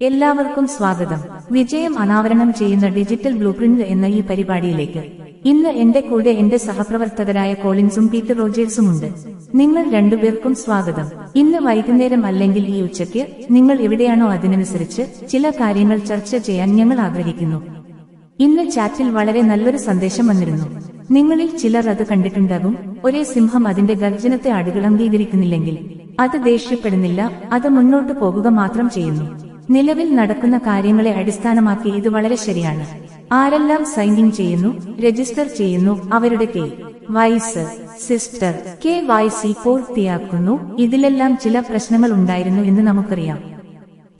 എല്ലാവർക്കും സ്വാഗതം. വിജയം അനാവരണം ചെയ്യുന്ന ഡിജിറ്റൽ ബ്ലൂപ്രിന്റ് എന്ന ഈ പരിപാടിയിലേക്ക്. ഇന്ന് എന്റെ കൂടെ എന്റെ സഹപ്രവർത്തകരായ കോളിൻസും പീറ്റർ റോജേഴ്സും ഉണ്ട് നിങ്ങൾ രണ്ടുപേർക്കും സ്വാഗതം. ഇന്ന് വൈകുന്നേരം അല്ലെങ്കിൽ ഈ ഉച്ചയ്ക്ക് നിങ്ങൾ എവിടെയാണോ അതിനനുസരിച്ച് ചില കാര്യങ്ങൾ ചർച്ച ചെയ്യാൻ ഞങ്ങൾ ആഗ്രഹിക്കുന്നു. ഇന്ന് ചാറ്റിൽ വളരെ നല്ലൊരു സന്ദേശം വന്നിരുന്നു. നിങ്ങളിൽ ചിലർ അത് കണ്ടിട്ടുണ്ടാകും. ഒരേ സിംഹം അതിന്റെ ഗർജനത്തെ ആടുകൾ അംഗീകരിക്കുന്നില്ലെങ്കിൽ അത് ദേഷ്യപ്പെടുന്നില്ല. അത് മുന്നോട്ട് പോകുക മാത്രം ചെയ്യുന്നു. നിലവിൽ നടക്കുന്ന കാര്യങ്ങളെ അടിസ്ഥാനമാക്കി ഇത് വളരെ ശരിയാണ്. ആരെല്ലാം ഇൻ ചെയ്യുന്നു രജിസ്റ്റർ ചെയ്യുന്നു അവരുടെ കെ വൈസ് സിസ്റ്റർ കെ വൈസി പൂർത്തിയാക്കുന്നു ഇതിലെല്ലാം ചില പ്രശ്നങ്ങൾ ഉണ്ടായിരുന്നു എന്ന് നമുക്കറിയാം.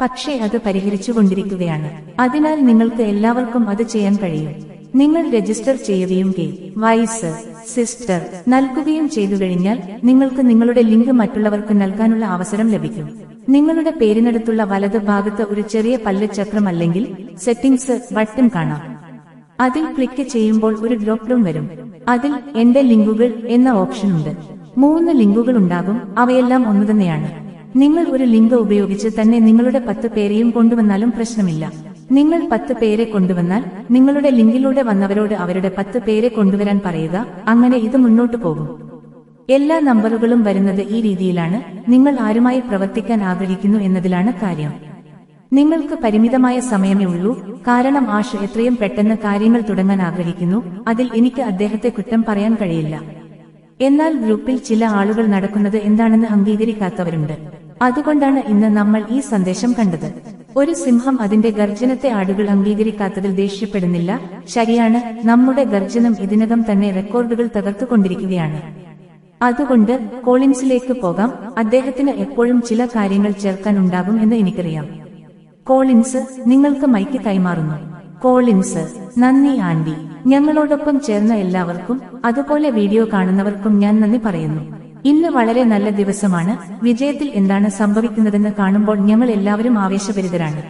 പക്ഷേ അത് പരിഹരിച്ചുകൊണ്ടിരിക്കുകയാണ് അതിനാൽ നിങ്ങൾക്ക് എല്ലാവർക്കും അത് ചെയ്യാൻ കഴിയും. നിങ്ങൾ രജിസ്റ്റർ ചെയ്യുകയും കെ വൈസ് സിസ്റ്റർ നൽകുകയും ചെയ്തു കഴിഞ്ഞാൽ നിങ്ങൾക്ക് നിങ്ങളുടെ ലിങ്ക് മറ്റുള്ളവർക്ക് നൽകാനുള്ള അവസരം ലഭിക്കും. നിങ്ങളുടെ പേരിനടുത്തുള്ള വലത് ഭാഗത്ത് ഒരു ചെറിയ പല്ല് ചക്രം അല്ലെങ്കിൽ സെറ്റിംഗ്സ് ബട്ടൺ കാണാം. അതിൽ ക്ലിക്ക് ചെയ്യുമ്പോൾ ഒരു ഡ്രോപ്പ് ഡൗൺ വരും. അതിൽ എന്റെ ലിങ്കുകൾ എന്ന ഓപ്ഷൻ ഉണ്ട്. മൂന്ന് ലിങ്കുകൾ ഉണ്ടാകും. അവയെല്ലാം ഒന്നുതന്നെയാണ് നിങ്ങൾ ഒരു ലിങ്ക് ഉപയോഗിച്ച് തന്നെ നിങ്ങളുടെ പത്ത് പേരെയും കൊണ്ടുവന്നാലും പ്രശ്നമില്ല. നിങ്ങൾ പത്ത് പേരെ കൊണ്ടുവന്നാൽ നിങ്ങളുടെ ലിങ്കിലൂടെ വന്നവരോട് അവരുടെ പത്ത് പേരെ കൊണ്ടുവരാൻ പറയുക. അങ്ങനെ ഇത് മുന്നോട്ടു പോകും. എല്ലാ നമ്പറുകളും വരുന്നത് ഈ രീതിയിലാണ്. നിങ്ങൾ ആരുമായി പ്രവർത്തിക്കാൻ ആഗ്രഹിക്കുന്നു എന്നതിലാണ് കാര്യം. നിങ്ങൾക്ക് പരിമിതമായ സമയമേ ഉള്ളൂ. കാരണം ആഷ് എത്രയും പെട്ടെന്ന് കാര്യങ്ങൾ തുടങ്ങാൻ ആഗ്രഹിക്കുന്നു. അതിൽ എനിക്ക് അദ്ദേഹത്തെ കുറ്റം പറയാൻ കഴിയില്ല. എന്നാൽ ഗ്രൂപ്പിൽ ചില ആളുകൾ നടക്കുന്നത് എന്താണെന്ന് അംഗീകരിക്കാത്തവരുണ്ട്. അതുകൊണ്ടാണ് ഇന്ന് നമ്മൾ ഈ സന്ദേശം കണ്ടത്. ഒരു സിംഹം അതിന്റെ ഗർജനത്തെ ആടുകൾ അംഗീകരിക്കാത്തതിൽ ദേഷ്യപ്പെടുന്നില്ല. ശരിയാണ്. നമ്മുടെ ഗർജനം ഇതിനകം തന്നെ റെക്കോർഡുകൾ തകർത്തുകൊണ്ടിരിക്കുകയാണ്. അതുകൊണ്ട് കോളിൻസിലേക്ക് പോകാം. അദ്ദേഹത്തിന് എപ്പോഴും ചില കാര്യങ്ങൾ ചേർക്കാൻ ഉണ്ടാകും എന്ന് എനിക്കറിയാം. കോളിൻസ് നിങ്ങൾക്ക് മൈക്ക് കൈമാറുന്നു. കോളിൻസ് നന്ദി ആന്റി ഞങ്ങളോടൊപ്പം ചേർന്ന എല്ലാവർക്കും അതുപോലെ വീഡിയോ കാണുന്നവർക്കും ഞാൻ നന്ദി പറയുന്നു. ഇന്ന് വളരെ നല്ല ദിവസമാണ്. വിജയത്തിൽ എന്താണ് സംഭവിക്കുന്നതെന്ന് കാണുമ്പോൾ ഞങ്ങൾ എല്ലാവരും ആവേശഭരിതരാണ്.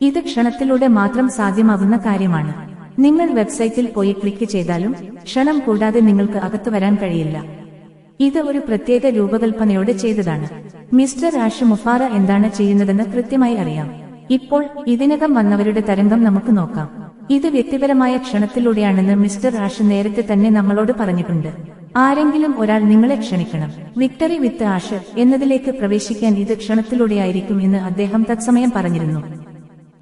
ഇത് ക്ഷണത്തിലൂടെ മാത്രം സാധ്യമാകുന്ന കാര്യമാണ്. നിങ്ങൾ വെബ്സൈറ്റിൽ പോയി ക്ലിക്ക് ചെയ്താലും ക്ഷണം കൂടാതെ നിങ്ങൾക്ക് അകത്തു വരാൻ കഴിയില്ല. ഇത് ഒരു പ്രത്യേക രൂപകൽപ്പനയോടെ ചെയ്തതാണ്. മിസ്റ്റർ ആഷ് മുഫാറ എന്താണ് ചെയ്യുന്നതെന്ന് കൃത്യമായി അറിയാം. ഇപ്പോൾ ഇതിനകം വന്നവരുടെ തരംഗം നമുക്ക് നോക്കാം. ഇത് വ്യക്തിപരമായ ക്ഷണത്തിലൂടെയാണെന്ന് മിസ്റ്റർ ആഷ് നേരത്തെ തന്നെ നമ്മളോട് പറഞ്ഞിട്ടുണ്ട്. ആരെങ്കിലും ഒരാൾ നിങ്ങളെ ക്ഷണിക്കണം. വിക്ടറി വിത്ത് ആഷ് എന്നതിലേക്ക് പ്രവേശിക്കാൻ ഇത് ക്ഷണത്തിലൂടെയായിരിക്കും എന്ന് അദ്ദേഹം തത്സമയം പറഞ്ഞിരുന്നു.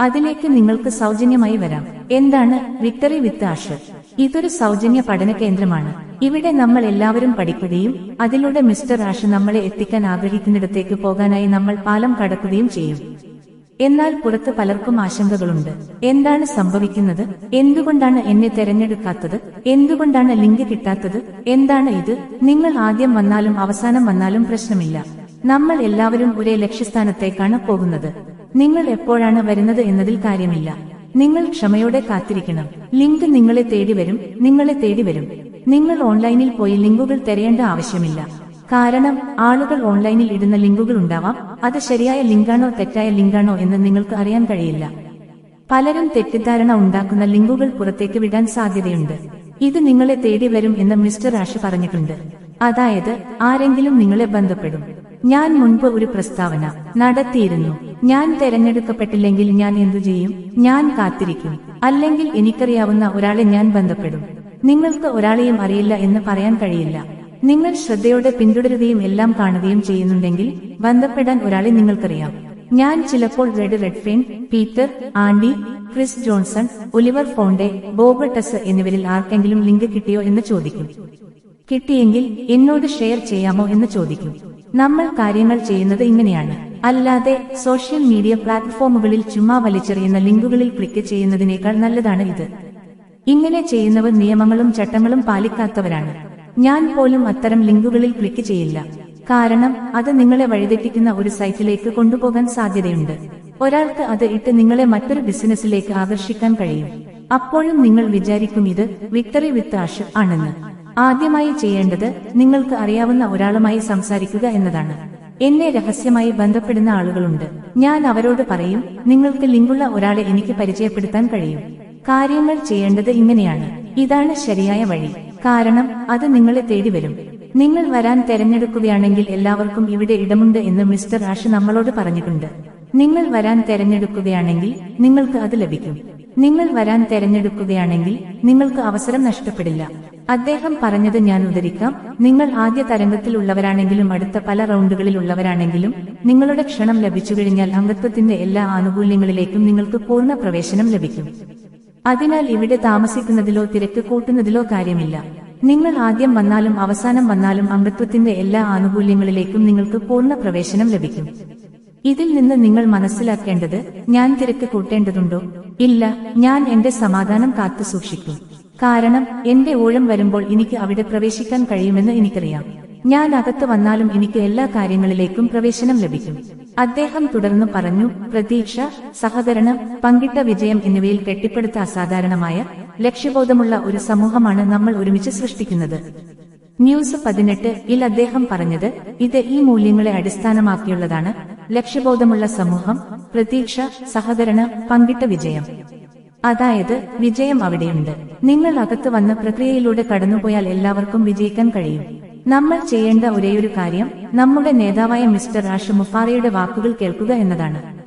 അതിലേക്ക് നിങ്ങൾക്ക് സൗജന്യമായി വരാം. എന്താണ് വിക്ടറി വിത്ത് ആഷ്? ഇതൊരു സൗജന്യ പഠന കേന്ദ്രമാണ് ഇവിടെ നമ്മൾ എല്ലാവരും പഠിക്കുകയും അതിലൂടെ മിസ്റ്റർ ആഷ് നമ്മളെ എത്തിക്കാൻ ആഗ്രഹിക്കുന്നിടത്തേക്ക് പോകാനായി നമ്മൾ പാലം കടക്കുകയും ചെയ്യും. എന്നാൽ പുറത്ത് പലർക്കും ആശങ്കകളുണ്ട്. എന്താണ് സംഭവിക്കുന്നത്? എന്തുകൊണ്ടാണ് എന്നെ തെരഞ്ഞെടുക്കാത്തത്? എന്തുകൊണ്ടാണ് ലിങ്ക് കിട്ടാത്തത്? എന്താണ് ഇത്? നിങ്ങൾ ആദ്യം വന്നാലും അവസാനം വന്നാലും പ്രശ്നമില്ല. നമ്മൾ എല്ലാവരും ഒരേ ലക്ഷ്യസ്ഥാനത്തേക്കാണ് പോകുന്നത്. നിങ്ങൾ എപ്പോഴാണ് വരുന്നത് എന്നതിൽ കാര്യമില്ല. നിങ്ങൾ ക്ഷമയോടെ കാത്തിരിക്കണം. ലിങ്ക് നിങ്ങളെ തേടി വരും. നിങ്ങളെ തേടി വരും. നിങ്ങൾ ഓൺലൈനിൽ പോയി ലിങ്കുകൾ തിരയേണ്ട ആവശ്യമില്ല. കാരണം ആളുകൾ ഓൺലൈനിൽ ഇടുന്ന ലിങ്കുകൾ ഉണ്ടാവാം. അത് ശരിയായ ലിങ്കാണോ തെറ്റായ ലിങ്കാണോ എന്ന് നിങ്ങൾക്ക് അറിയാൻ കഴിയില്ല. പലരും തെറ്റിദ്ധാരണ ഉണ്ടാക്കുന്ന ലിങ്കുകൾ പുറത്തേക്ക് വിടാൻ സാധ്യതയുണ്ട്. ഇത് നിങ്ങളെ തേടി വരും എന്ന് മിസ്റ്റർ ആഷ് പറഞ്ഞിട്ടുണ്ട്. അതായത് ആരെങ്കിലും നിങ്ങളെ ബന്ധപ്പെടും. ഞാൻ മുൻപ് ഒരു പ്രസ്താവന നടത്തിയിരുന്നു. ഞാൻ തെരഞ്ഞെടുക്കപ്പെട്ടില്ലെങ്കിൽ ഞാൻ എന്തു ചെയ്യും? ഞാൻ കാത്തിരിക്കും. അല്ലെങ്കിൽ എനിക്കറിയാവുന്ന ഒരാളെ ഞാൻ ബന്ധപ്പെടും. നിങ്ങൾക്ക് ഒരാളെയും അറിയില്ല എന്ന് പറയാൻ കഴിയില്ല. നിങ്ങൾ ശ്രദ്ധയോടെ പിന്തുടരുകയും എല്ലാം കാണുകയും ചെയ്യുന്നുണ്ടെങ്കിൽ ബന്ധപ്പെടാൻ ഒരാളെ നിങ്ങൾക്കറിയാം. ഞാൻ ചിലപ്പോൾ red Redfern Peter Andy Chris Johnson Oliver Fonte Bob Tess എന്നിവരിൽ ആർക്കെങ്കിലും ലിങ്ക് കിട്ടിയോ എന്ന് ചോദിക്കും. കിട്ടിയെങ്കിൽ എന്നോട് ഷെയർ ചെയ്യാമോ എന്ന് ചോദിക്കും. നമ്മൾ കാര്യങ്ങൾ ചെയ്യുന്നത് ഇങ്ങനെയാണ്. അല്ലാതെ സോഷ്യൽ മീഡിയ പ്ലാറ്റ്ഫോമുകളിൽ ചുമ്മാ വലിച്ചെറിയുന്ന ലിങ്കുകളിൽ ക്ലിക്ക് ചെയ്യുന്നതിനേക്കാൾ നല്ലതാണ് ഇത്. ഇങ്ങനെ ചെയ്യുന്നവർ നിയമങ്ങളും ചട്ടങ്ങളും പാലിക്കാത്തവരാണ്. ഞാൻ പോലും അത്തരം ലിങ്കുകളിൽ ക്ലിക്ക് ചെയ്യില്ല. കാരണം അത് നിങ്ങളെ വഴിതെറ്റിക്കുന്ന ഒരു സൈറ്റിലേക്ക് കൊണ്ടുപോകാൻ സാധ്യതയുണ്ട്. ഒരാൾക്ക് അത് ഇട്ട് നിങ്ങളെ മറ്റൊരു ബിസിനസ്സിലേക്ക് ആകർഷിക്കാൻ കഴിയും. അപ്പോഴും നിങ്ങൾ വിചാരിക്കും ഇത് വിക്ടറി വിത്ത് ആഷ് ആണെന്ന്. ആദ്യമായി ചെയ്യേണ്ടത് നിങ്ങൾക്ക് അറിയാവുന്ന ഒരാളുമായി സംസാരിക്കുക എന്നതാണ്. എന്നെ രഹസ്യമായി ബന്ധപ്പെടുന്ന ആളുകളുണ്ട്. ഞാൻ അവരോട് പറയും നിങ്ങൾക്ക് ലിങ്കുള്ള ഒരാളെ എനിക്ക് പരിചയപ്പെടുത്താൻ കഴിയും. കാര്യങ്ങൾ ചെയ്യേണ്ടത് ഇങ്ങനെയാണ്. ഇതാണ് ശരിയായ വഴി. കാരണം അത് നിങ്ങളെ തേടി വരും നിങ്ങൾ വരാൻ തെരഞ്ഞെടുക്കുകയാണെങ്കിൽ എല്ലാവർക്കും ഇവിടെ ഇടമുണ്ട് എന്ന് മിസ്റ്റർ ആഷ് നമ്മളോട് പറഞ്ഞിട്ടുണ്ട്. നിങ്ങൾ വരാൻ തെരഞ്ഞെടുക്കുകയാണെങ്കിൽ നിങ്ങൾക്ക് അത് ലഭിക്കും. നിങ്ങൾ വരാൻ തെരഞ്ഞെടുക്കുകയാണെങ്കിൽ നിങ്ങൾക്ക് അവസരം നഷ്ടപ്പെടില്ല. അദ്ദേഹം പറഞ്ഞത് ഞാൻ ഉദ്ധരിക്കാം. നിങ്ങൾ ആദ്യ തരംഗത്തിലുള്ളവരാണെങ്കിലും അടുത്ത പല റൗണ്ടുകളിൽ ഉള്ളവരാണെങ്കിലും നിങ്ങളുടെ ക്ഷണം ലഭിച്ചു കഴിഞ്ഞാൽ അംഗത്വത്തിന്റെ എല്ലാ ആനുകൂല്യങ്ങളിലേക്കും നിങ്ങൾക്ക് പൂർണ പ്രവേശനം ലഭിക്കും. അതിനാൽ ഇവിടെ താമസിക്കുന്നതിലോ തിരക്ക് കൂട്ടുന്നതിലോ കാര്യമില്ല. നിങ്ങൾ ആദ്യം വന്നാലും അവസാനം വന്നാലും അംഗത്വത്തിന്റെ എല്ലാ ആനുകൂല്യങ്ങളിലേക്കും നിങ്ങൾക്ക് പൂർണ പ്രവേശനം ലഭിക്കും. ഇതിൽ നിന്ന് നിങ്ങൾ മനസ്സിലാക്കേണ്ടത് ഞാൻ തിരക്ക് കൂട്ടേണ്ടതുണ്ടോ? ഇല്ല ഞാൻ എന്റെ സമാധാനം കാത്തു സൂക്ഷിക്കും കാരണം എന്റെ ഊഴം വരുമ്പോൾ എനിക്ക് അവിടെ പ്രവേശിക്കാൻ കഴിയുമെന്ന് എനിക്കറിയാം. ഞാൻ അകത്ത് വന്നാലും എനിക്ക് എല്ലാ കാര്യങ്ങളിലേക്കും പ്രവേശനം ലഭിക്കും. അദ്ദേഹം തുടർന്ന് പറഞ്ഞു പ്രതീക്ഷ സഹകരണം പങ്കിട്ട വിജയം എന്നിവയിൽ കെട്ടിപ്പടുത്ത അസാധാരണമായ ലക്ഷ്യബോധമുള്ള ഒരു സമൂഹമാണ് നമ്മൾ ഒരുമിച്ച് സൃഷ്ടിക്കുന്നത്. ന്യൂസ് പതിനെട്ട് ഇൽ അദ്ദേഹം പറഞ്ഞത് ഇത് ഈ മൂല്യങ്ങളെ അടിസ്ഥാനമാക്കിയുള്ളതാണ് ലക്ഷ്യബോധമുള്ള സമൂഹം പ്രതീക്ഷ സഹകരണ പങ്കിട്ട വിജയം. അതായത് വിജയം അവിടെയുണ്ട്. നിങ്ങൾ അകത്ത് വന്ന പ്രക്രിയയിലൂടെ കടന്നുപോയാൽ എല്ലാവർക്കും വിജയിക്കാൻ കഴിയും. നമ്മൾ ചെയ്യേണ്ട ഒരേയൊരു കാര്യം നമ്മുടെ നേതാവായ മിസ്റ്റർ ആഷ് മുഫാറയുടെ വാക്കുകൾ കേൾക്കുക എന്നതാണ്.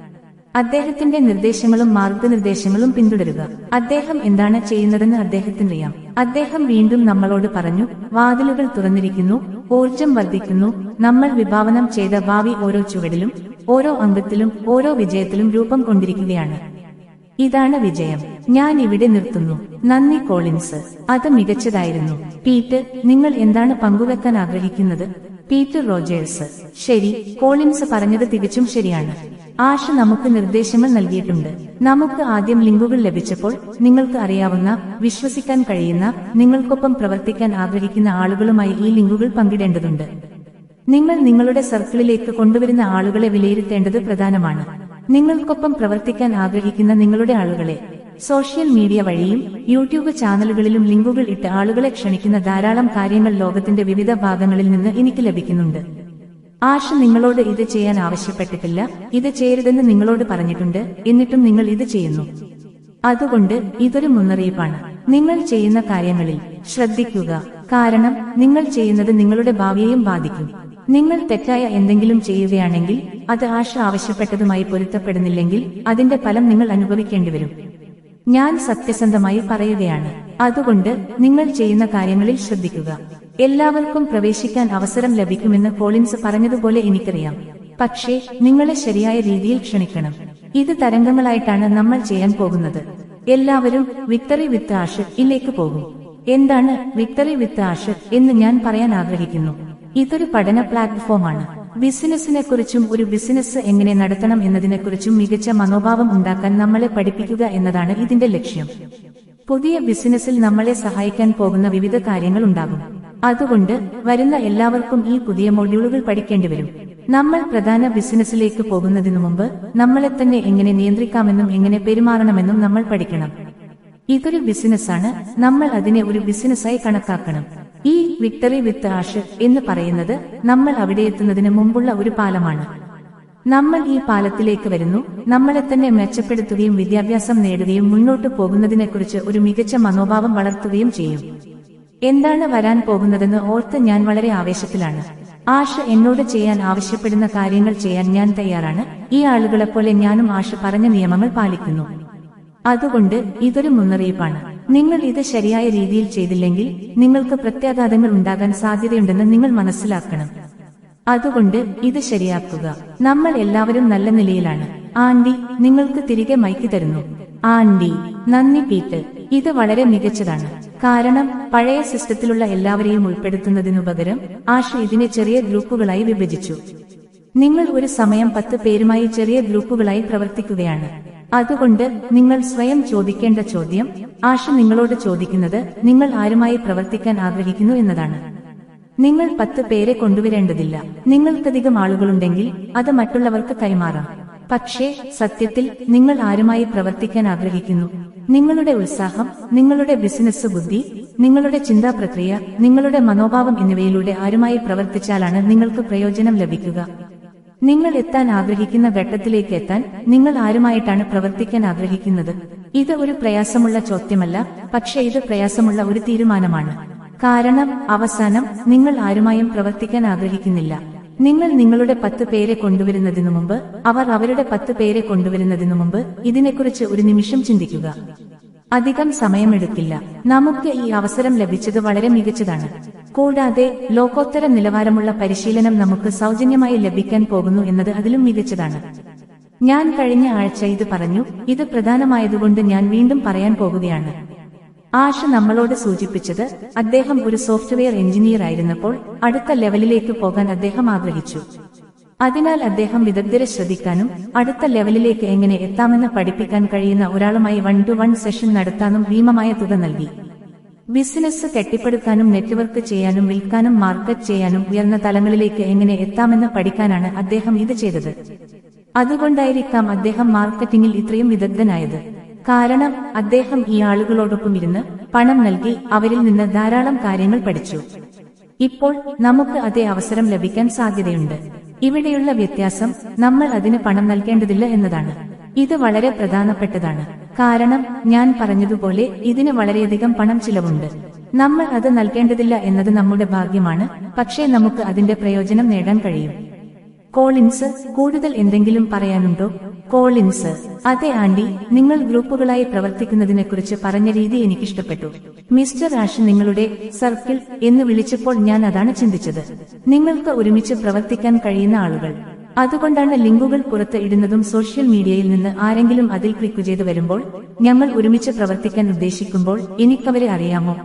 അദ്ദേഹത്തിന്റെ നിർദ്ദേശങ്ങളും മാർഗനിർദ്ദേശങ്ങളും പിന്തുടരുക. അദ്ദേഹം എന്താണ് ചെയ്യുന്നതെന്ന് അദ്ദേഹത്തിനറിയാം അദ്ദേഹം വീണ്ടും നമ്മളോട് പറഞ്ഞു വാതിലുകൾ തുറന്നിരിക്കുന്നു ഊർജം വർദ്ധിക്കുന്നു നമ്മൾ വിഭാവനം ചെയ്ത ഭാവി ഓരോ ചുവടിലും ഓരോ അംഗത്തിലും ഓരോ വിജയത്തിലും രൂപം കൊണ്ടിരിക്കുകയാണ്. ഇതാണ് വിജയം. ഞാൻ ഇവിടെ നിർത്തുന്നു. നന്ദി കോളിൻസ്. അത് മികച്ചതായിരുന്നു. പീറ്റ് നിങ്ങൾ എന്താണ് പങ്കുവെക്കാൻ ആഗ്രഹിക്കുന്നത്? Peter Rogers. ശരി കോളിൻസ് പറഞ്ഞത് തികച്ചും ശരിയാണ്. ആഷ നമുക്ക് നിർദ്ദേശങ്ങൾ നൽകിയിട്ടുണ്ട്. നമുക്ക് ആദ്യം ലിങ്കുകൾ ലഭിച്ചപ്പോൾ നിങ്ങൾക്ക് അറിയാവുന്ന വിശ്വസിക്കാൻ കഴിയുന്ന നിങ്ങൾക്കൊപ്പം പ്രവർത്തിക്കാൻ ആഗ്രഹിക്കുന്ന ആളുകളുമായി ഈ ലിങ്കുകൾ പങ്കിടേണ്ടതുണ്ട്. നിങ്ങൾ നിങ്ങളുടെ സർക്കിളിലേക്ക് കൊണ്ടുവരുന്ന ആളുകളെ വിലയിരുത്തേണ്ടത് പ്രധാനമാണ്. നിങ്ങൾക്കൊപ്പം പ്രവർത്തിക്കാൻ ആഗ്രഹിക്കുന്ന നിങ്ങളുടെ ആളുകളെ സോഷ്യൽ മീഡിയ വഴിയും യൂട്യൂബ് ചാനലുകളിലും ലിങ്കുകൾ ഇട്ട് ആളുകളെ ക്ഷണിക്കുന്ന ധാരാളം കാര്യങ്ങൾ ലോകത്തിന്റെ വിവിധ ഭാഗങ്ങളിൽ നിന്ന് എനിക്ക് ലഭിക്കുന്നുണ്ട്. ആഷ നിങ്ങളോട് ഇത് ചെയ്യാൻ ആവശ്യപ്പെട്ടിട്ടില്ല ഇത് ചെയ്യരുതെന്ന് നിങ്ങളോട് പറഞ്ഞിട്ടുണ്ട് എന്നിട്ടും നിങ്ങൾ ഇത് ചെയ്യുന്നു. അതുകൊണ്ട് ഇതൊരു മുന്നറിയിപ്പാണ്. നിങ്ങൾ ചെയ്യുന്ന കാര്യങ്ങളിൽ ശ്രദ്ധിക്കുക. കാരണം നിങ്ങൾ ചെയ്യുന്നത് നിങ്ങളുടെ ഭാവിയെയും ബാധിക്കും. നിങ്ങൾ തെറ്റായ എന്തെങ്കിലും ചെയ്യുകയാണെങ്കിൽ അത് ആശ ആവശ്യപ്പെട്ടതുമായി പൊരുത്തപ്പെടുന്നില്ലെങ്കിൽ അതിന്റെ ഫലം നിങ്ങൾ അനുഭവിക്കേണ്ടി വരും ഞാൻ സത്യസന്ധമായി പറയുകയാണ്. അതുകൊണ്ട് നിങ്ങൾ ചെയ്യുന്ന കാര്യങ്ങളിൽ ശ്രദ്ധിക്കുക. എല്ലാവർക്കും പ്രവേശിക്കാൻ അവസരം ലഭിക്കുമെന്ന് കോളിൻസ് പറഞ്ഞതുപോലെ എനിക്കറിയാം. പക്ഷേ നിങ്ങളെ ശരിയായ രീതിയിൽ ക്ഷണിക്കണം. ഇത് തരംഗങ്ങളായിട്ടാണ് നമ്മൾ ചെയ്യാൻ പോകുന്നത്. എല്ലാവരും വിക്ടറി വിത്ത് ആഷ് ഇല്ലേക്ക് പോകും. എന്താണ് വിക്ടറി വിത്ത് ആഷ് എന്ന് ഞാൻ പറയാൻ ആഗ്രഹിക്കുന്നു. ഇതൊരു പഠന പ്ലാറ്റ്ഫോമാണ്. ബിസിനസിനെ കുറിച്ചും ഒരു ബിസിനസ് എങ്ങനെ നടത്തണം എന്നതിനെക്കുറിച്ചും മികച്ച മനോഭാവം ഉണ്ടാക്കാൻ നമ്മളെ പഠിപ്പിക്കുക എന്നതാണ് ഇതിന്റെ ലക്ഷ്യം. പുതിയ ബിസിനസ്സിൽ നമ്മളെ സഹായിക്കാൻ പോകുന്ന വിവിധ കാര്യങ്ങൾ ഉണ്ടാകും. അതുകൊണ്ട് വരുന്ന എല്ലാവർക്കും ഈ പുതിയ മൊഡ്യൂളുകൾ പഠിക്കേണ്ടി വരും. നമ്മൾ പ്രധാന ബിസിനസ്സിലേക്ക് പോകുന്നതിനു മുമ്പ് നമ്മളെ തന്നെ എങ്ങനെ നിയന്ത്രിക്കാമെന്നും എങ്ങനെ പെരുമാറണമെന്നും നമ്മൾ പഠിക്കണം. ഇതൊരു ബിസിനസ്സാണ്. നമ്മൾ അതിനെ ഒരു ബിസിനസ്സായി കണക്കാക്കണം. ഈ വിക്ടറി വിത്ത് ആഷ് എന്ന് പറയുന്നത് നമ്മൾ അവിടെ എത്തുന്നതിന് മുമ്പുള്ള ഒരു പാലമാണ്. നമ്മൾ ഈ പാലത്തിലേക്ക് വരുന്നു നമ്മളെ തന്നെ മെച്ചപ്പെടുത്തുകയും വിദ്യാഭ്യാസം നേടുകയും മുന്നോട്ട് പോകുന്നതിനെക്കുറിച്ച് ഒരു മികച്ച മനോഭാവം വളർത്തുകയും ചെയ്യും. എന്താണ് വരാൻ പോകുന്നതെന്ന് ഓർത്ത് ഞാൻ വളരെ ആവേശത്തിലാണ്. ആഷ എന്നോട് ചെയ്യാൻ ആവശ്യപ്പെടുന്ന കാര്യങ്ങൾ ചെയ്യാൻ ഞാൻ തയ്യാറാണ്. ഈ ആളുകളെപ്പോലെ ഞാനും ആഷ പറഞ്ഞ നിയമങ്ങൾ പാലിക്കുന്നു. അതുകൊണ്ട് ഇതൊരു മുന്നറിയിപ്പാണ്. നിങ്ങൾ ഇത് ശരിയായ രീതിയിൽ ചെയ്തില്ലെങ്കിൽ നിങ്ങൾക്ക് പ്രത്യാഘാതങ്ങൾ ഉണ്ടാകാൻ സാധ്യതയുണ്ടെന്ന് നിങ്ങൾ മനസ്സിലാക്കണം. അതുകൊണ്ട് ഇത് ശരിയാക്കുക. നമ്മൾ എല്ലാവരും നല്ല നിലയിലാണ്. ആന്റി നിങ്ങൾക്ക് തിരികെ മൈക്ക് തരുന്നു. ആന്റി നന്ദി പീറ്റ് ഇത് വളരെ മികച്ചതാണ്. കാരണം പഴയ സിസ്റ്റത്തിലുള്ള എല്ലാവരെയും ഉൾപ്പെടുത്തുന്നതിനു പകരം ആഷ് ഇതിനെ ചെറിയ ഗ്രൂപ്പുകളായി വിഭജിച്ചു. നിങ്ങൾ ഒരു സമയം പത്ത് പേരുമായി ചെറിയ ഗ്രൂപ്പുകളായി പ്രവർത്തിക്കുകയാണ്. അതുകൊണ്ട് നിങ്ങൾ സ്വയം ചോദിക്കേണ്ട ചോദ്യം ആശ നിങ്ങളോട് ചോദിക്കുന്നത് നിങ്ങൾ ആരുമായി പ്രവർത്തിക്കാൻ ആഗ്രഹിക്കുന്നു എന്നതാണ്. നിങ്ങൾ പത്ത് പേരെ കൊണ്ടുവരേണ്ടതില്ല. നിങ്ങൾക്കധികം ആളുകളുണ്ടെങ്കിൽ അത് മറ്റുള്ളവർക്ക് കൈമാറാം. പക്ഷേ സത്യത്തിൽ നിങ്ങൾ ആരുമായി പ്രവർത്തിക്കാൻ ആഗ്രഹിക്കുന്നു. നിങ്ങളുടെ ഉത്സാഹം നിങ്ങളുടെ ബിസിനസ് ബുദ്ധി നിങ്ങളുടെ ചിന്താ പ്രക്രിയ നിങ്ങളുടെ മനോഭാവം എന്നിവയിലൂടെ ആരുമായി പ്രവർത്തിച്ചാലാണ് നിങ്ങൾക്ക് പ്രയോജനം ലഭിക്കുക. നിങ്ങൾ എത്താൻ ആഗ്രഹിക്കുന്ന ഘട്ടത്തിലേക്ക് എത്താൻ നിങ്ങൾ ആരുമായിട്ടാണ് പ്രവർത്തിക്കാൻ ആഗ്രഹിക്കുന്നത്? ഇത് ഒരു പ്രയാസമുള്ള ചോദ്യമല്ല പക്ഷേ ഇത് പ്രയാസമുള്ള ഒരു തീരുമാനമാണ്. കാരണം അവസാനം നിങ്ങൾ ആരുമായും പ്രവർത്തിക്കാൻ ആഗ്രഹിക്കുന്നില്ല. നിങ്ങൾ നിങ്ങളുടെ പത്ത് പേരെ കൊണ്ടുവരുന്നതിനു മുമ്പ് അവർ അവരുടെ പത്ത് പേരെ കൊണ്ടുവരുന്നതിനു മുമ്പ് ഇതിനെക്കുറിച്ച് ഒരു നിമിഷം ചിന്തിക്കുക. അധികം സമയമെടുക്കില്ല. നമുക്ക് ഈ അവസരം ലഭിച്ചത് വളരെ മികച്ചതാണ്. കൂടാതെ ലോകോത്തര നിലവാരമുള്ള പരിശീലനം നമുക്ക് സൗജന്യമായി ലഭിക്കാൻ പോകുന്നു എന്നത് അതിലും മികച്ചതാണ്. ഞാൻ കഴിഞ്ഞ ആഴ്ച ഇത് പറഞ്ഞു ഇത് പ്രധാനമായതുകൊണ്ട് ഞാൻ വീണ്ടും പറയാൻ പോകുകയാണ്. ആഷ നമ്മളോട് സൂചിപ്പിച്ചത് അദ്ദേഹം ഒരു സോഫ്റ്റ്വെയർ എഞ്ചിനീയർ ആയിരുന്നപ്പോൾ അടുത്ത ലെവലിലേക്ക് പോകാൻ അദ്ദേഹം ആഗ്രഹിച്ചു. അതിനാൽ അദ്ദേഹം വിദഗ്ധരെ ശ്രദ്ധിക്കാനും അടുത്ത ലെവലിലേക്ക് എങ്ങനെ എത്താമെന്ന് പഠിപ്പിക്കാൻ കഴിയുന്ന ഒരാളുമായി വൺ ടു വൺ സെഷൻ നടത്താനും ഭീമമായ തുക നൽകി. ബിസിനസ് കെട്ടിപ്പടുക്കാനും നെറ്റ്വർക്ക് ചെയ്യാനും വിൽക്കാനും മാർക്കറ്റ് ചെയ്യാനും ഉയർന്ന തലങ്ങളിലേക്ക് എങ്ങനെ എത്താമെന്ന് പഠിക്കാനാണ് അദ്ദേഹം ഇത് ചെയ്തത്. അതുകൊണ്ടായിരിക്കാം അദ്ദേഹം മാർക്കറ്റിംഗിൽ ഇത്രയും വിദഗ്ധനായത്. കാരണം അദ്ദേഹം ഈ ആളുകളോടൊപ്പം ഇരുന്ന് പണം നൽകി അവരിൽ നിന്ന് ധാരാളം കാര്യങ്ങൾ പഠിച്ചു. ഇപ്പോൾ നമുക്ക് അതേ അവസരം ലഭിക്കാൻ സാധ്യതയുണ്ട്. ഇവിടെയുള്ള വ്യത്യാസം നമ്മൾ അതിന് പണം നൽകേണ്ടതില്ല എന്നതാണ്. ഇത് വളരെ പ്രധാനപ്പെട്ടതാണ്. കാരണം ഞാൻ പറഞ്ഞതുപോലെ ഇതിന് വളരെയധികം പണം ചിലവുണ്ട്. നമ്മൾ അത് നൽകേണ്ടതില്ല എന്നത് നമ്മുടെ ഭാഗ്യമാണ് പക്ഷേ നമുക്ക് അതിന്റെ പ്രയോജനം നേടാൻ കഴിയും. കോളിൻസ് കൂടുതൽ എന്തെങ്കിലും പറയാനുണ്ടോ? കോളിൻസ് അതെ ആൻഡി നിങ്ങൾ ഗ്രൂപ്പുകളായി പ്രവർത്തിക്കുന്നതിനെക്കുറിച്ച് പറഞ്ഞ രീതി എനിക്കിഷ്ടപ്പെട്ടു. മിസ്റ്റർ ആഷ് നിങ്ങളുടെ സർക്കിൾ എന്ന് വിളിച്ചപ്പോൾ ഞാൻ അതാണ് ചിന്തിച്ചത്. നിങ്ങൾക്ക് ഒരുമിച്ച് പ്രവർത്തിക്കാൻ കഴിയുന്ന ആളുകൾ. അതുകൊണ്ടാണ് ലിങ്കുകൾ പുറത്ത് ഇടുന്നതും സോഷ്യൽ മീഡിയയിൽ നിന്ന് ആരെങ്കിലും അതിൽ ക്ലിക്ക് ചെയ്ത് വരുമ്പോൾ ഞങ്ങൾ ഒരുമിച്ച് പ്രവർത്തിക്കാൻ ഉദ്ദേശിക്കുമ്പോൾ എനിക്കവരെ അറിയാമോ?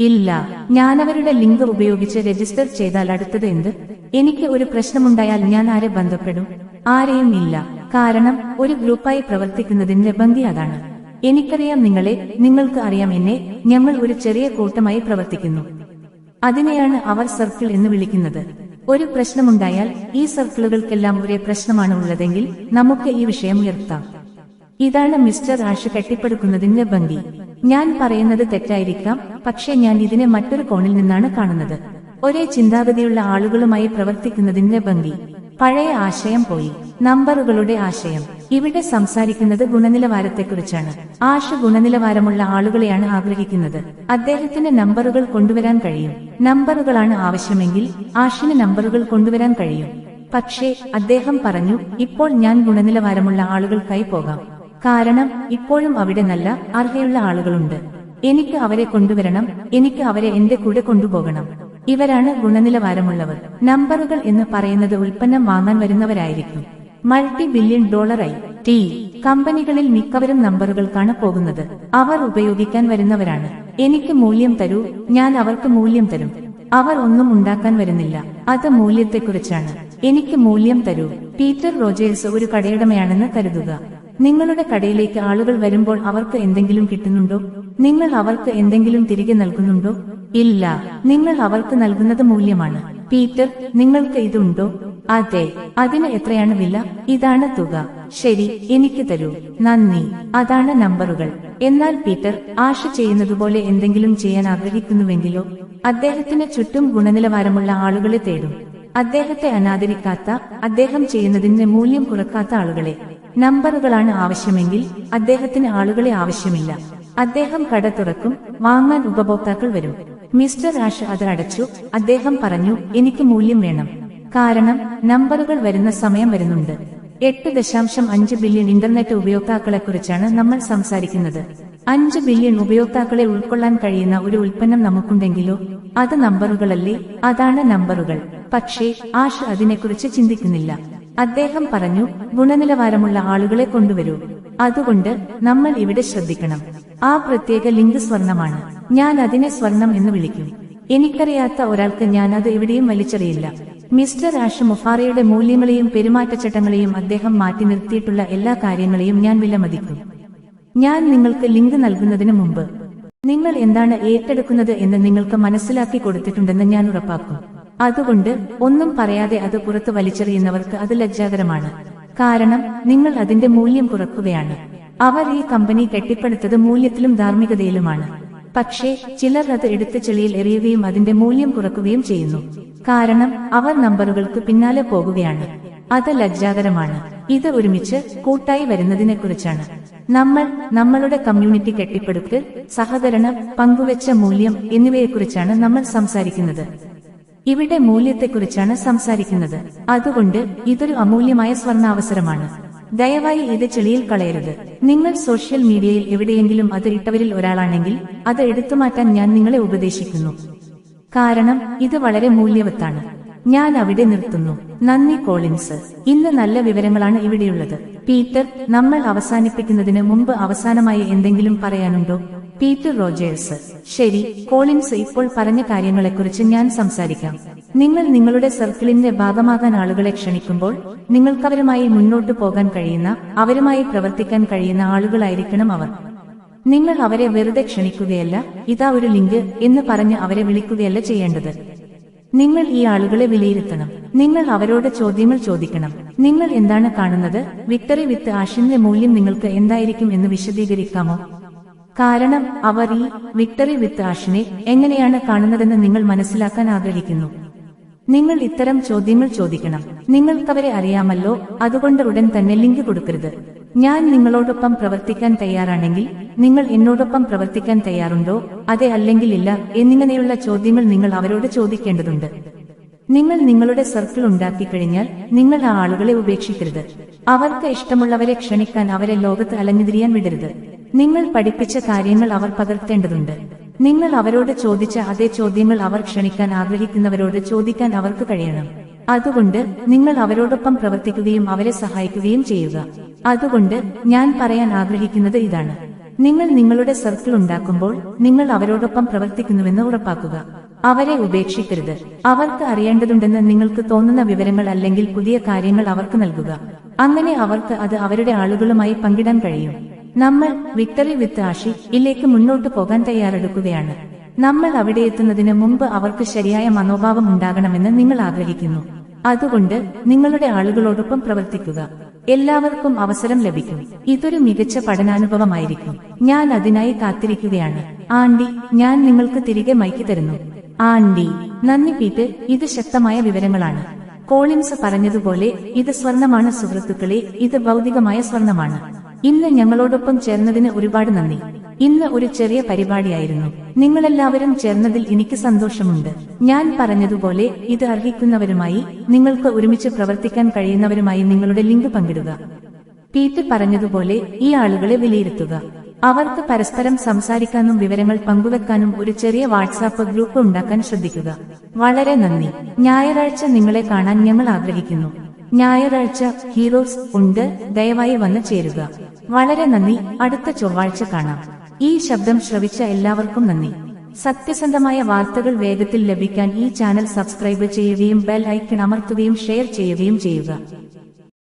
ഇല്ല. ഞാനവരുടെ ലിങ്ക് ഉപയോഗിച്ച് രജിസ്റ്റർ ചെയ്താൽ അടുത്തത് എന്ത്? എനിക്ക് ഒരു പ്രശ്നമുണ്ടായാൽ ഞാൻ ആരെ ബന്ധപ്പെടും? ആരെയും ഇല്ല. കാരണം ഒരു ഗ്രൂപ്പായി പ്രവർത്തിക്കുന്നതിന്റെ ഭംഗി അതാണ്. എനിക്കറിയാം നിങ്ങളെ നിങ്ങൾക്ക് അറിയാം എന്നെ ഞങ്ങൾ ഒരു ചെറിയ കൂട്ടമായി പ്രവർത്തിക്കുന്നു. അതിനെയാണ് അവർ സർക്കിൾ എന്ന് വിളിക്കുന്നത്. ഒരു പ്രശ്നമുണ്ടായാൽ ഈ സർക്കിളുകൾക്കെല്ലാം ഒരേ പ്രശ്നമാണ് ഉള്ളതെങ്കിൽ നമുക്ക് ഈ വിഷയം ഉയർത്താം ഇതാണ് മിസ്റ്റർ ആഷ് കെട്ടിപ്പടുക്കുന്നതിന്റെ ഭംഗി. ഞാൻ പറയുന്നത് തെറ്റായിരിക്കാം പക്ഷേ ഞാൻ ഇതിനെ മറ്റൊരു കോണിൽ നിന്നാണ് കാണുന്നത്. ഒരേ ചിന്താഗതിയുള്ള ആളുകളുമായി പ്രവർത്തിക്കുന്നതിന്റെ ഭംഗി. പഴയ ആശയം പോയി. നമ്പറുകളുടെ ആശയം. ഇവിടെ സംസാരിക്കുന്നത് ഗുണനിലവാരത്തെക്കുറിച്ചാണ്. ആശ ഗുണനിലവാരമുള്ള ആളുകളെയാണ് ആഗ്രഹിക്കുന്നത്. അദ്ദേഹത്തിന് നമ്പറുകൾ കൊണ്ടുവരാൻ കഴിയും. നമ്പറുകളാണ് ആവശ്യമെങ്കിൽ ആഷിന് നമ്പറുകൾ കൊണ്ടുവരാൻ കഴിയും. പക്ഷേ അദ്ദേഹം പറഞ്ഞു ഇപ്പോൾ ഞാൻ ഗുണനിലവാരമുള്ള ആളുകൾക്കായി പോകാം. കാരണം ഇപ്പോഴും അവിടെ നല്ല അർഹയുള്ള ആളുകളുണ്ട്. എനിക്ക് അവരെ കൊണ്ടുവരണം. എനിക്ക് അവരെ എന്റെ കൂടെ കൊണ്ടുപോകണം. ഇവരാണ് ഗുണനിലവാരമുള്ളവർ. നമ്പറുകൾ എന്ന് പറയുന്നത് ഉൽപ്പന്നം വാങ്ങാൻ വരുന്നവരായിരിക്കും. മൾട്ടി ബില്യൺ ഡോളറായി. ടി. കമ്പനികളിൽ മിക്കവരും നമ്പറുകൾക്കാണ് പോകുന്നത്. അവർ ഉപയോഗിക്കാൻ വരുന്നവരാണ്. എനിക്ക് മൂല്യം തരൂ ഞാൻ അവർക്ക് മൂല്യം തരും. അവർ ഒന്നും ഉണ്ടാക്കാൻ വരുന്നില്ല. അത് മൂല്യത്തെക്കുറിച്ചാണ്. എനിക്ക് മൂല്യം തരൂ. പീറ്റർ റോജേഴ്സ് ഒരു കടയുടമയാണെന്ന് കരുതുക. നിങ്ങളുടെ കടയിലേക്ക് ആളുകൾ വരുമ്പോൾ അവർക്ക് എന്തെങ്കിലും കിട്ടുന്നുണ്ടോ? നിങ്ങൾ അവർക്ക് എന്തെങ്കിലും തിരികെ നൽകുന്നുണ്ടോ? ഇല്ല നിങ്ങൾ അവർക്ക് നൽകുന്നത് മൂല്യമാണ്. പീറ്റർ നിങ്ങൾക്ക് ഇതുണ്ടോ? അതെ അതിന് എത്രയാണ് വില? ഇതാണ് തുക. ശരി എനിക്ക് തരൂ. നന്ദി. അതാണ് നമ്പറുകൾ. എന്നാൽ പീറ്റർ ആശ ചെയ്യുന്നതുപോലെ എന്തെങ്കിലും ചെയ്യാൻ ആഗ്രഹിക്കുന്നുവെങ്കിലോ? അദ്ദേഹത്തിന് ചുറ്റും ഗുണനിലവാരമുള്ള ആളുകളെ തേടും. അദ്ദേഹത്തെ അനാദരിക്കാത്ത അദ്ദേഹം ചെയ്യുന്നതിന്റെ മൂല്യം കുറക്കാത്ത ആളുകളെ. നമ്പറുകളാണ് ആവശ്യമെങ്കിൽ അദ്ദേഹത്തിന് ആളുകളെ ആവശ്യമില്ല. അദ്ദേഹം കട തുറക്കും വാങ്ങാൻ ഉപഭോക്താക്കൾ വരും. മിസ്റ്റർ ആഷ് അത് അടച്ചു അദ്ദേഹം പറഞ്ഞു എനിക്ക് മൂല്യം വേണം. കാരണം നമ്പറുകൾ വരുന്ന സമയം വരുന്നുണ്ട്. എട്ട് ദശാംശം അഞ്ച് ബില്യൺ ഇന്റർനെറ്റ് ഉപയോക്താക്കളെക്കുറിച്ചാണ് നമ്മൾ സംസാരിക്കുന്നത്. അഞ്ച് ബില്യൺ ഉപയോക്താക്കളെ ഉൾക്കൊള്ളാൻ കഴിയുന്ന ഒരു ഉൽപ്പന്നം നമുക്കുണ്ടെങ്കിലോ? അത് നമ്പറുകളല്ലേ? അതാണ് നമ്പറുകൾ. പക്ഷേ ആഷ് അതിനെക്കുറിച്ച് ചിന്തിക്കുന്നില്ല. അദ്ദേഹം പറഞ്ഞു ഗുണനിലവാരമുള്ള ആളുകളെ കൊണ്ടുവരൂ. അതുകൊണ്ട് നമ്മൾ ഇവിടെ ശ്രദ്ധിക്കണം. ആ പ്രത്യേക ലിങ്ക് സ്വർണമാണ് ഞാൻ അതിനെ സ്വർണം എന്ന് വിളിക്കും. എനിക്കറിയാത്ത ഒരാൾക്ക് ഞാൻ അത് എവിടെയും വലിച്ചെറിയില്ല. മിസ്റ്റർ ആഷ് മുഫാറയുടെ മൂല്യങ്ങളെയും പെരുമാറ്റച്ചട്ടങ്ങളെയും അദ്ദേഹം മാറ്റി നിർത്തിയിട്ടുള്ള എല്ലാ കാര്യങ്ങളെയും ഞാൻ വിലമതിക്കും. ഞാൻ നിങ്ങൾക്ക് ലിങ്ക് നൽകുന്നതിന് മുമ്പ് നിങ്ങൾ എന്താണ് ഏറ്റെടുക്കുന്നത് എന്ന് നിങ്ങൾക്ക് മനസ്സിലാക്കി കൊടുത്തിട്ടുണ്ടെന്ന് ഞാൻ ഉറപ്പാക്കും. അതുകൊണ്ട് ഒന്നും പറയാതെ അത് പുറത്ത് വലിച്ചെറിയുന്നവർക്ക് അത് ലജ്ജാകരമാണ്. കാരണം നിങ്ങൾ അതിന്റെ മൂല്യം കുറക്കുകയാണ്. അവർ ഈ കമ്പനി കെട്ടിപ്പടുത്തത് മൂല്യത്തിലും ധാർമ്മികതയിലുമാണ്. പക്ഷേ ചിലർ അത് എടുത്ത് ചെളിയിൽ എറിയുകയും അതിന്റെ മൂല്യം കുറക്കുകയും ചെയ്യുന്നു. കാരണം അവർ നമ്പറുകൾക്ക് പിന്നാലെ പോകുകയാണ്. അത് ലജ്ജാകരമാണ്. ഇത് ഒരുമിച്ച് കൂട്ടായി വരുന്നതിനെക്കുറിച്ചാണ്. നമ്മൾ നമ്മളുടെ കമ്മ്യൂണിറ്റി കെട്ടിപ്പടുത്ത് സഹകരണം പങ്കുവെച്ച മൂല്യം എന്നിവയെക്കുറിച്ചാണ് നമ്മൾ സംസാരിക്കുന്നത്. ഇവിടെ മൂല്യത്തെക്കുറിച്ചാണ് സംസാരിക്കുന്നത്. അതുകൊണ്ട് ഇതൊരു അമൂല്യമായ സ്വർണാവസരമാണ്. ദയവായി ഇത് ചെളിയിൽ കളയരുത്. നിങ്ങൾ സോഷ്യൽ മീഡിയയിൽ എവിടെയെങ്കിലും അത് ഇട്ടവരിൽ ഒരാളാണെങ്കിൽ അത് എടുത്തുമാറ്റാൻ ഞാൻ നിങ്ങളെ ഉപദേശിക്കുന്നു. കാരണം ഇത് വളരെ മൂല്യവത്താണ്. ഞാൻ അവിടെ നിർത്തുന്നു. നന്ദി കോളിൻസ്. ഇന്ന് നല്ല വിവരങ്ങളാണ് ഇവിടെയുള്ളത്. പീറ്റർ നമ്മൾ അവസാനിപ്പിക്കുന്നതിന് മുമ്പ് അവസാനമായി എന്തെങ്കിലും പറയാനുണ്ടോ? Peter Rogers. ശരി കോളിൻസ് ഇപ്പോൾ പറഞ്ഞ കാര്യങ്ങളെക്കുറിച്ച് ഞാൻ സംസാരിക്കാം. നിങ്ങൾ നിങ്ങളുടെ സർക്കിളിന്റെ ഭാഗമാകാൻ ആളുകളെ ക്ഷണിക്കുമ്പോൾ നിങ്ങൾക്കവരുമായി മുന്നോട്ടു പോകാൻ കഴിയുന്ന അവരുമായി പ്രവർത്തിക്കാൻ കഴിയുന്ന ആളുകളായിരിക്കണം അവർ. നിങ്ങൾ അവരെ വെറുതെ ക്ഷണിക്കുകയല്ല ഇതാ ഒരു ലിങ്ക് എന്ന് പറഞ്ഞ് അവരെ വിളിക്കുകയല്ല ചെയ്യേണ്ടത്. നിങ്ങൾ ഈ ആളുകളെ വിലയിരുത്തണം. നിങ്ങൾ അവരോട് ചോദ്യങ്ങൾ ചോദിക്കണം. നിങ്ങൾ എന്താണ് കാണുന്നത്? വിക്ടറി വിത്ത് ആഷിന്റെ മൂല്യം നിങ്ങൾക്ക് എന്തായിരിക്കും എന്ന് വിശദീകരിക്കാമോ? കാരണം അവർ ഈ വിക്ടറി വിത്ത് ആഷിനെ എങ്ങനെയാണ് കാണുന്നതെന്ന് നിങ്ങൾ മനസ്സിലാക്കാൻ ആഗ്രഹിക്കുന്നു. നിങ്ങൾ ഇത്തരം ചോദ്യങ്ങൾ ചോദിക്കണം. നിങ്ങൾക്കവരെ അറിയാമല്ലോ അതുകൊണ്ട് ഉടൻ തന്നെ ലിങ്ക് കൊടുക്കരുത്. ഞാൻ നിങ്ങളോടൊപ്പം പ്രവർത്തിക്കാൻ തയ്യാറാണെങ്കിൽ നിങ്ങൾ എന്നോടൊപ്പം പ്രവർത്തിക്കാൻ തയ്യാറുണ്ടോ അതെ അല്ലെങ്കിൽ ഇല്ല എന്നിങ്ങനെയുള്ള ചോദ്യങ്ങൾ നിങ്ങൾ അവരോട് ചോദിക്കേണ്ടതുണ്ട്. നിങ്ങൾ നിങ്ങളുടെ സർക്കിൾ ഉണ്ടാക്കി കഴിഞ്ഞാൽ നിങ്ങൾ ആ ആളുകളെ ഉപേക്ഷിക്കരുത്. അവർക്ക് ഇഷ്ടമുള്ളവരെ ക്ഷണിക്കാൻ അവരെ ലോകത്ത് അലഞ്ഞുതിരിയാൻ വിടരുത്. നിങ്ങൾ പഠിപ്പിച്ച കാര്യങ്ങൾ അവർ പകർത്തേണ്ടതുണ്ട്. നിങ്ങൾ അവരോട് ചോദിച്ച അതേ ചോദ്യങ്ങൾ അവർ ക്ഷണിക്കാൻ ആഗ്രഹിക്കുന്നവരോട് ചോദിക്കാൻ അവർക്ക് കഴിയണം. അതുകൊണ്ട് നിങ്ങൾ അവരോടൊപ്പം പ്രവർത്തിക്കുകയും അവരെ സഹായിക്കുകയും ചെയ്യുക. അതുകൊണ്ട് ഞാൻ പറയാൻ ആഗ്രഹിക്കുന്നത് ഇതാണ്. നിങ്ങൾ നിങ്ങളുടെ സർക്കിൾ ഉണ്ടാക്കുമ്പോൾ നിങ്ങൾ അവരോടൊപ്പം പ്രവർത്തിക്കുന്നുവെന്ന് ഉറപ്പാക്കുക. അവരെ ഉപേക്ഷിക്കരുത്. അവർക്ക് അറിയേണ്ടതുണ്ടെന്ന് നിങ്ങൾക്ക് തോന്നുന്ന വിവരങ്ങൾ അല്ലെങ്കിൽ പുതിയ കാര്യങ്ങൾ അവർക്ക് നൽകുക. അങ്ങനെ അവർക്ക് അത് അവരുടെ ആളുകളുമായി പങ്കിടാൻ കഴിയും. നമ്മൾ വിക്ടറി വിത്ത് ആഷി ഇലേക്ക് മുന്നോട്ട് പോകാൻ തയ്യാറെടുക്കുകയാണ്. നമ്മൾ അവിടെ എത്തുന്നതിന് മുമ്പ് അവർക്ക് ശരിയായ മനോഭാവം ഉണ്ടാകണമെന്ന് നിങ്ങൾ ആഗ്രഹിക്കുന്നു. അതുകൊണ്ട് നിങ്ങളുടെ ആളുകളോടൊപ്പം പ്രവർത്തിക്കുക. എല്ലാവർക്കും അവസരം ലഭിക്കും. ഇതൊരു മികച്ച പഠനാനുഭവമായിരിക്കും. ഞാൻ അതിനായി കാത്തിരിക്കുകയാണ്. ആണ്ടി ഞാൻ നിങ്ങൾക്ക് തിരികെ മൈക്ക് തരുന്നു. ആണ്ടി നന്ദി പീറ്റ് ഇത് ശക്തമായ വിവരങ്ങളാണ്. കോളിംസ് പറഞ്ഞതുപോലെ ഇത് സ്വർണമാണ് സുഹൃത്തുക്കളെ. ഇത് ഭൗതികമായ സ്വർണമാണ്. ഇന്ന് ഞങ്ങളോടൊപ്പം ചേർന്നതിന് ഒരുപാട് നന്ദി. ഇന്ന് ഒരു ചെറിയ പരിപാടിയായിരുന്നു. നിങ്ങളെല്ലാവരും ചേർന്നതിൽ എനിക്ക് സന്തോഷമുണ്ട്. ഞാൻ പറഞ്ഞതുപോലെ ഇത് അർഹിക്കുന്നവരുമായി നിങ്ങൾക്ക് ഒരുമിച്ച് പ്രവർത്തിക്കാൻ കഴിയുന്നവരുമായി നിങ്ങളുടെ ലിങ്ക് പങ്കിടുക. പീറ്റ് പറഞ്ഞതുപോലെ ഈ ആളുകളെ വിലയിരുത്തുക. അവർക്ക് പരസ്പരം സംസാരിക്കാനും വിവരങ്ങൾ പങ്കുവെക്കാനും ഒരു ചെറിയ വാട്സാപ്പ് ഗ്രൂപ്പ് ഉണ്ടാക്കാൻ ശ്രദ്ധിക്കുക. വളരെ നന്ദി. ഞായറാഴ്ച നിങ്ങളെ കാണാൻ ഞങ്ങൾ ആഗ്രഹിക്കുന്നു. ഞായറാഴ്ച ഹീറോസ് ഉണ്ട്. ദയവായി വന്നു ചേരുക. വളരെ നന്ദി. അടുത്ത ചൊവ്വാഴ്ച കാണാം. ഈ ശബ്ദം ശ്രവിച്ച എല്ലാവർക്കും നന്ദി. സത്യസന്ധമായ വാർത്തകൾ വേഗത്തിൽ ലഭിക്കാൻ ഈ ചാനൽ സബ്സ്ക്രൈബ് ചെയ്യുകയും ബെൽ ഐക്കൺ അമർത്തുകയും ഷെയർ ചെയ്യുകയും ചെയ്യുക.